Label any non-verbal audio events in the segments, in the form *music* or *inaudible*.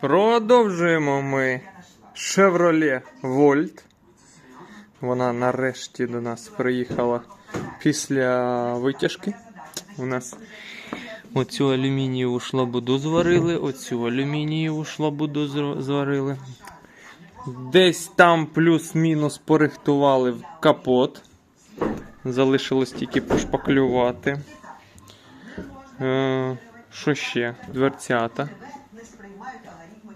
Продовжуємо ми Chevrolet Volt. Вона нарешті до нас приїхала після витяжки. У нас оцю алюмінієву шлабуду зварили, оцю алюмінієву шлабуду зварили. Десь там плюс-мінус порихтували в капот. Залишилось тільки пошпаклювати. Е, що ще? Дверцята.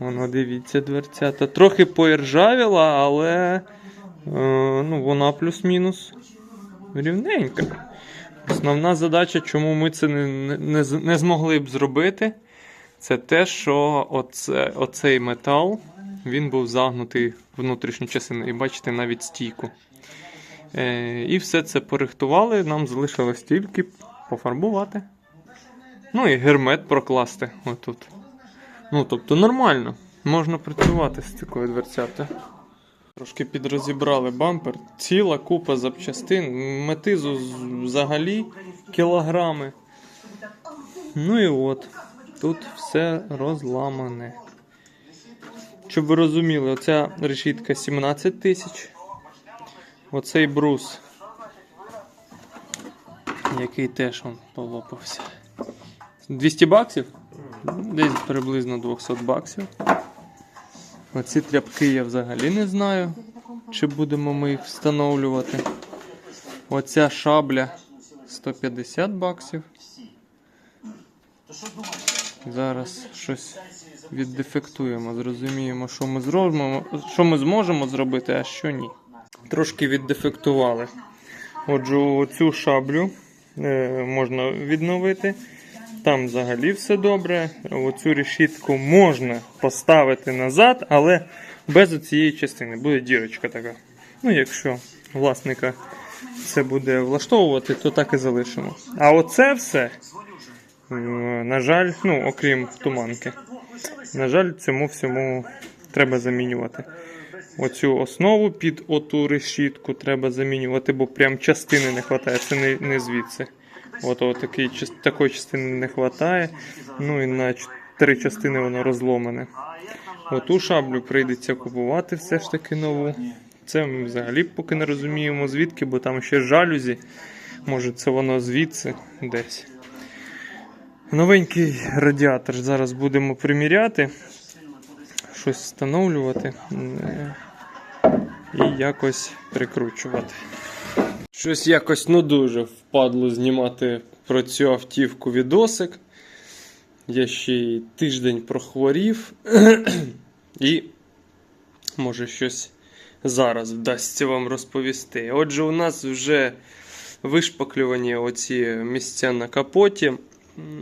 Воно дивіться, дверцята. Трохи поіржавіла, але е, ну, вона плюс-мінус рівненька. Основна задача, чому ми це не, не, не, змогли б зробити, це те, що оце, оцей метал він був загнутий внутрішню частину. І бачите, навіть стійку. Е, і все це порихтували, нам залишилось тільки пофарбувати. Ну і гермет прокласти отут. Ну, тобто нормально. Можна працювати з такою дверцятою. Трошки підрозібрали бампер. Ціла купа запчастин. Метизу взагалі кілограми. Ну і от. Тут все розламане. Щоб ви розуміли, оця решітка 17 тисяч. Оцей брус, який теж он полопався. 200 баксів? Десь приблизно 200 баксів. Оці тряпки я взагалі не знаю, чи будемо ми їх встановлювати. Оця шабля 150 баксів. Зараз щось віддефектуємо, зрозуміємо, що ми зробимо, що ми зможемо зробити, а що ні. Трошки віддефектували. Отже, цю шаблю е, можна відновити. Там взагалі все добре. Оцю решітку можна поставити назад, але без цієї частини буде дірочка така. Ну, якщо власника це буде влаштовувати, то так і залишимо. А оце все, на жаль, ну, окрім туманки, на жаль, цьому всьому треба замінювати. Оцю основу під оту решітку треба замінювати, бо прям частини не вистачає. Це не, не звідси. От, от такої, такої частини не вистачає. Ну і на три частини воно розломане. Оту шаблю прийдеться купувати все ж таки нову. Це ми взагалі поки не розуміємо звідки, бо там ще жалюзі. Може це воно звідси десь. Новенький радіатор зараз будемо приміряти, щось встановлювати і якось прикручувати. Щось якось ну дуже впадло знімати про цю автівку відосик. Я ще й тиждень прохворів. *clears throat* І може щось зараз вдасться вам розповісти. Отже, у нас вже вишпаклювані оці місця на капоті.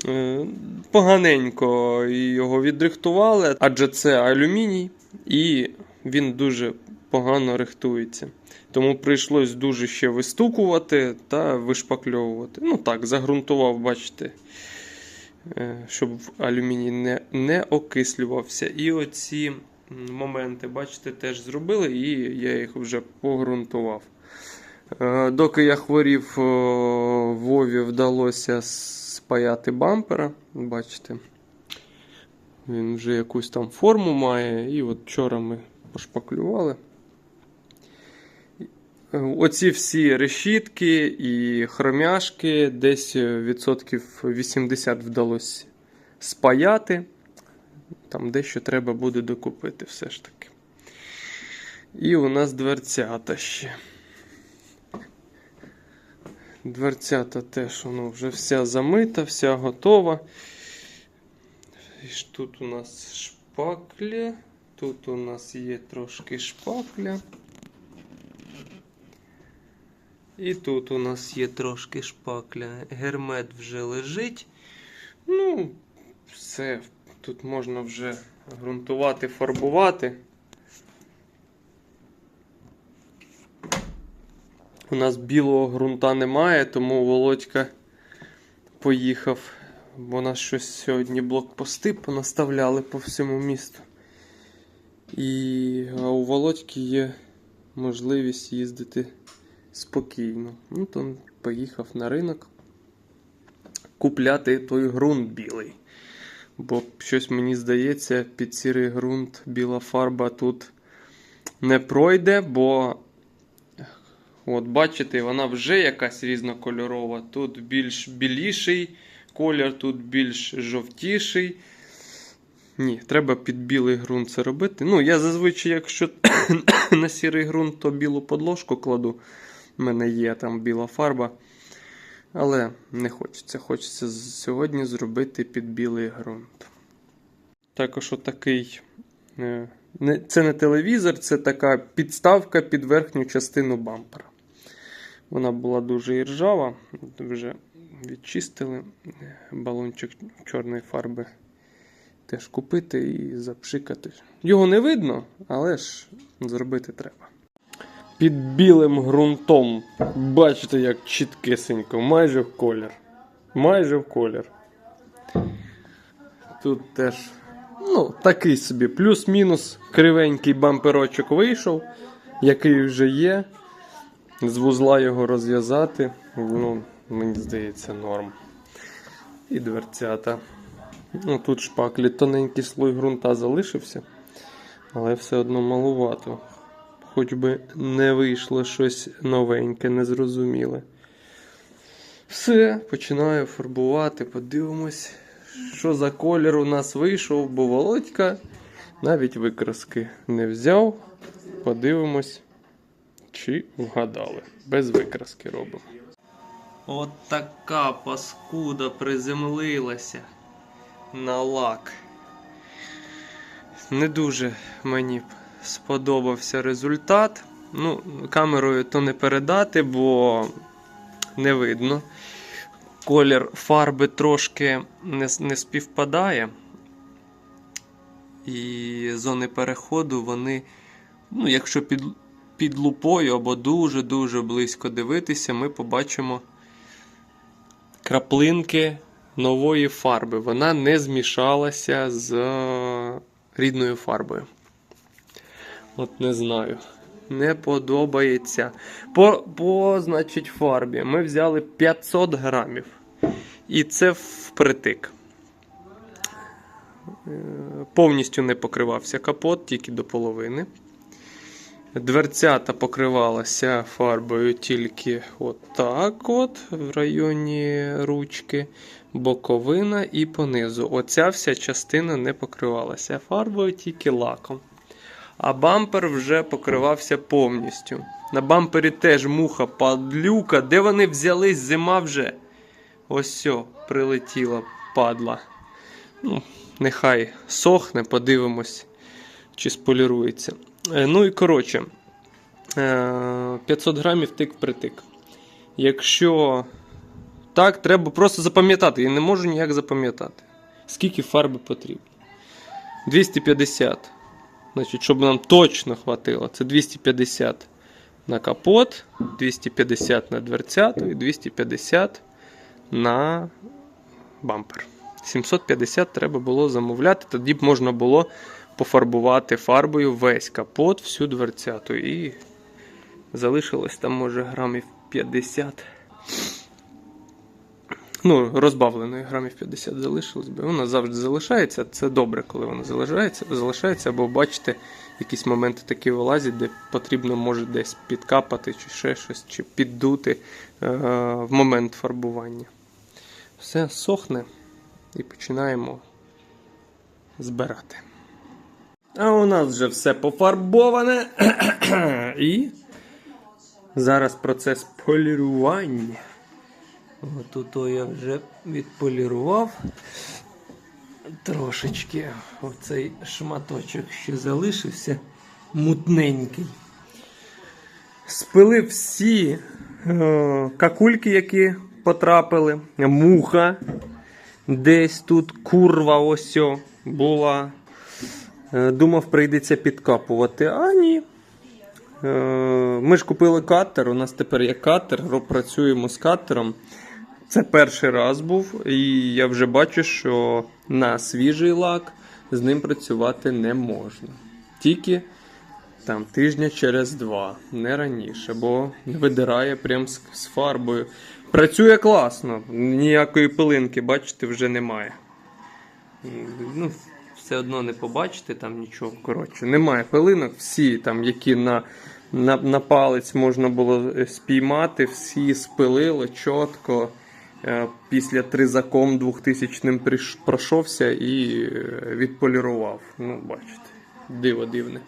Е, Поганенько його відрихтували, адже це алюміній, і він дуже погано рихтується. Тому прийшлось дуже ще вистукувати та вишпакльовувати. Ну так, загрунтував, бачите, е, щоб алюміній не, не окислювався. І оці моменти, бачите, теж зробили, і я їх вже погрунтував. Е, Доки я хворів, Вові вдалося спаяти бампера. Бачите, він вже якусь там форму має. І от вчора ми пошпаклювали. Оці всі решітки і хромяшки десь е, відсотків 80 вдалося спаяти. Там дещо треба буде докупити все ж таки. І у нас дверцята ще. Дверцята теж воно вже вся замита, вся готова. І Тут у нас шпакля. Тут у нас є трошки шпакля. І тут у нас є трошки шпакля. Гермет вже лежить. Ну, все. Тут можна вже ґрунтувати, фарбувати. У нас білого ґрунта немає, тому Володька поїхав. Бо нас щось сьогодні блокпости понаставляли по всьому місту. І а у Володьки є можливість їздити спокійно. Ну, то він поїхав на ринок купляти той ґрунт білий. Бо щось мені здається, під сірий ґрунт біла фарба тут не пройде, бо от бачите, вона вже якась різнокольорова. Тут більш біліший колір, тут більш жовтіший. Ні, треба під білий ґрунт це робити. Ну, я зазвичай, якщо *coughs* на сірий ґрунт, то білу подложку кладу. У мене є там біла фарба. Але не хочеться. Хочеться сьогодні зробити під білий ґрунт. Також отакий. е, Це не телевізор, це така підставка під верхню частину бампера. Вона була дуже іржава, вже відчистили балончик чорної фарби. Теж купити і запшикати. Його не видно, але ж зробити треба. Під білим ґрунтом. Бачите, як чіткесенько, майже в колір. Майже в колір. Тут теж, ну, такий собі, плюс-мінус кривенький бамперочок вийшов, який вже є. З вузла його розв'язати. Ну, мені здається, норм. І дверцята. Ну, тут шпаклі тоненький слой ґрунта залишився, але все одно малувато. Хоч би не вийшло щось новеньке, незрозуміле. Все, починаю фарбувати, подивимось, що за колір у нас вийшов, бо Володька навіть викраски не взяв. Подивимось, чи вгадали. Без викраски робимо. От така паскуда приземлилася на лак. Не дуже мені сподобався результат. Ну, камерою то не передати, бо не видно. Колір фарби трошки не, не співпадає. І зони переходу вони, ну, якщо під, під лупою або дуже-дуже близько дивитися, ми побачимо краплинки нової фарби. Вона не змішалася з е, рідною фарбою. От не знаю. Не подобається. По, по значить, фарбі ми взяли 500 грамів. І це впритик. Е, Повністю не покривався капот, тільки до половини. Дверцята покривалася фарбою тільки отак от, в районі ручки, боковина і понизу. Оця вся частина не покривалася фарбою, тільки лаком. А бампер вже покривався повністю. На бампері теж муха падлюка. Де вони взялись? Зима вже. Ось сьо, прилетіла падла. Ну, нехай сохне, подивимось, чи сполірується. Е, Ну і коротше, е, 500 грамів тик притик. Якщо так, треба просто запам'ятати. Я не можу ніяк запам'ятати. Скільки фарби потрібно? 250. Значить, щоб нам точно хватило, це 250 на капот, 250 на дверцяту і 250 на бампер. 750 треба було замовляти, тоді б можна було пофарбувати фарбою весь капот, всю дверцяту. І залишилось там, може, грамів 50. Ну, розбавленої грамів 50 залишилось би. Вона завжди залишається. Це добре, коли вона залишається, залишається, бо бачите, якісь моменти такі вилазять, де потрібно може десь підкапати, чи ще щось, чи піддути е- в момент фарбування. Все сохне і починаємо збирати. А у нас вже все пофарбоване. *clears throat* і зараз процес полірування. Отут я вже відполірував трошечки. Оцей шматочок ще залишився мутненький. Спилив всі е, какульки, які потрапили. Муха. Десь тут курва ось була. Е, Думав, прийдеться підкапувати. А ні. Е, Ми ж купили катер. У нас тепер є катер, працюємо з катером. Це перший раз був, і я вже бачу, що на свіжий лак з ним працювати не можна. Тільки там тижня через два, не раніше, бо видирає прям з, фарбою. Працює класно, ніякої пилинки, бачите, вже немає. Ну, все одно не побачите там нічого. Коротше, немає пилинок, всі там, які на, на, на палець можна було спіймати, всі спилило чітко. Е, Після тризаком 2000 приш- пройшовся і е, відполірував. Ну, бачите, диво дивне.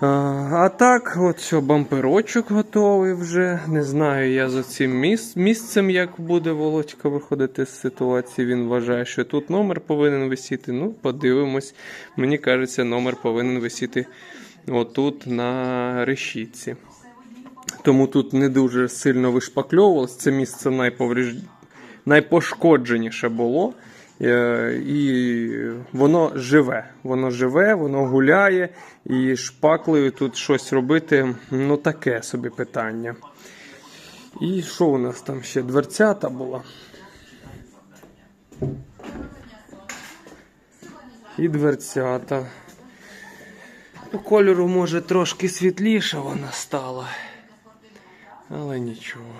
А, а так, от що, бамперочок готовий вже. Не знаю я за цим міс- місцем, як буде Володька виходити з ситуації. Він вважає, що тут номер повинен висіти. Ну, подивимось. Мені кажеться, номер повинен висіти отут на решітці. Тому тут не дуже сильно вишпакльовувалось. Це місце найповріж... найпошкодженіше було. Е, І воно живе. Воно живе, воно гуляє, і шпаклею тут щось робити ну таке собі питання. І що у нас там ще? Дверцята була. І дверцята. По кольору, може, трошки світліша вона стала. Але нічого.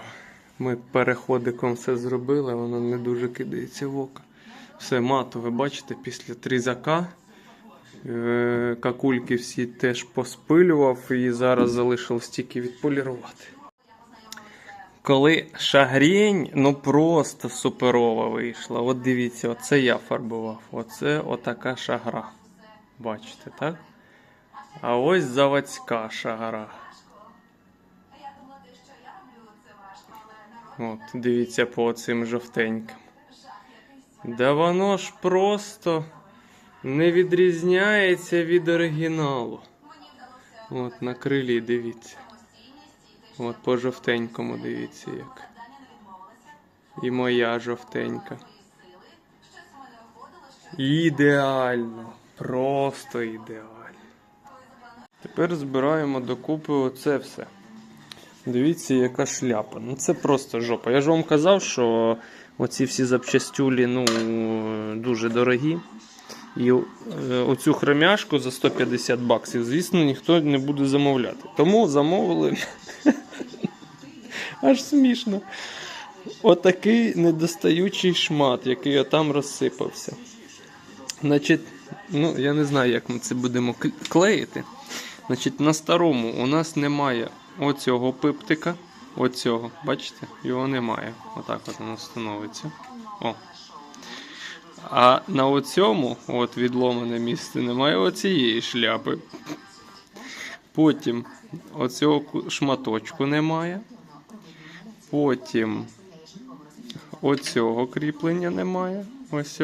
Ми переходиком все зробили, воно не дуже кидається в око. Все матове, бачите, після трізака. Е, Какульки всі теж поспилював і зараз залишилось тільки відполірувати. Коли шагрінь, ну просто суперова вийшла. От дивіться, оце я фарбував. Оце отака шагра. Бачите, так? А ось заводська шагра. От, дивіться по цим жовтеньким. Да воно ж просто не відрізняється від оригіналу. От на крилі дивіться. От по жовтенькому дивіться як. І моя жовтенька. Ідеально. Просто ідеально. Тепер збираємо докупи оце все. Дивіться, яка шляпа. Ну це просто жопа. Я ж вам казав, що оці всі запчастюлі ну, дуже дорогі. І е, оцю хромяшку за 150 баксів, звісно, ніхто не буде замовляти. Тому замовили. *laughs* Аж смішно. Отакий недостаючий шмат, який я там розсипався. Значить, ну я не знаю, як ми це будемо клеїти. Значить, на старому у нас немає оцього пиптика. Оцього, бачите? Його немає. Отак от воно становиться. О. А на оцьому, от відломане місце, немає оцієї шляпи. Потім оцього шматочку немає. Потім оцього кріплення немає. Ось.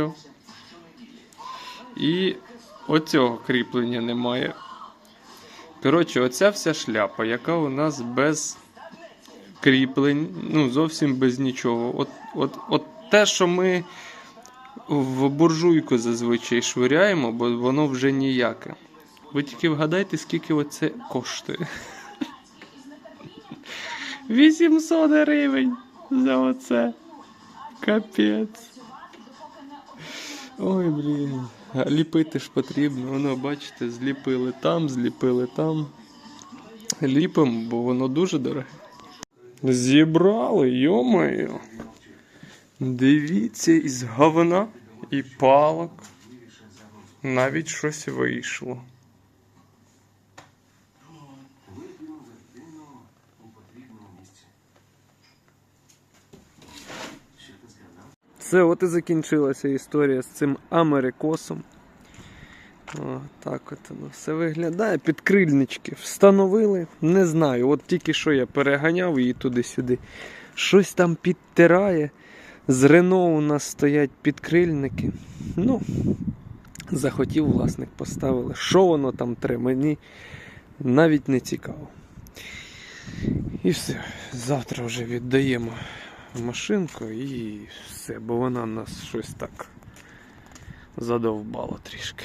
І оцього кріплення немає. Коротше, оця вся шляпа, яка у нас без кріплень, ну зовсім без нічого. От, от, от те, що ми в буржуйку зазвичай швиряємо, бо воно вже ніяке. Ви тільки вгадайте, скільки оце коштує. *laughs* 800 гривень за оце. Капець. Ой, блін. Ліпити ж потрібно. Воно, бачите, зліпили там, зліпили там. Ліпимо, бо воно дуже дороге. Зібрали, йомаю. Дивіться, із говна і палок. Навіть щось вийшло. Все, от і закінчилася історія з цим Америкосом. О, так от воно все виглядає. Підкрильнички встановили. Не знаю. От тільки що я переганяв її туди-сюди. Щось там підтирає. З Рено у нас стоять підкрильники. Ну, захотів власник поставили. Що воно там треба, мені навіть не цікаво. І все. Завтра вже віддаємо машинку і все, бо вона нас щось так задовбала трішки.